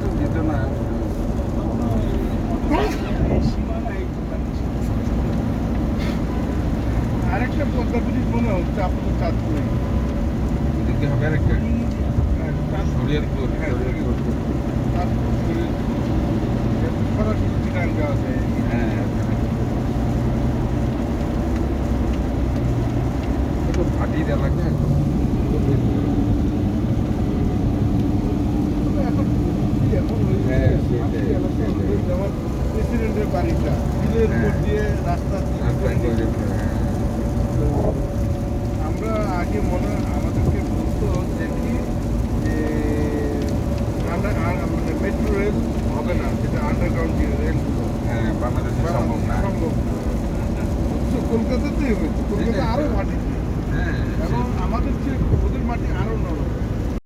তো দিত না। আরেকটা পদ্মা ব্রিজ হচ্ছে আপনার চাঁদপুরে এদিকে হবে আরেকটা। শরিয়ারপুর সরাসরি ঠিকান আমরা আগে মনে আমাদেরকে বলতো কি যে আন্ডার মানে মেট্রো রেল হবে না। যেটা আন্ডারগ্রাউন্ড যে রেলগুলো সম্ভব না। সম্ভব। কলকাতাতেই হয়েছে। কলকাতা আরও মাটি।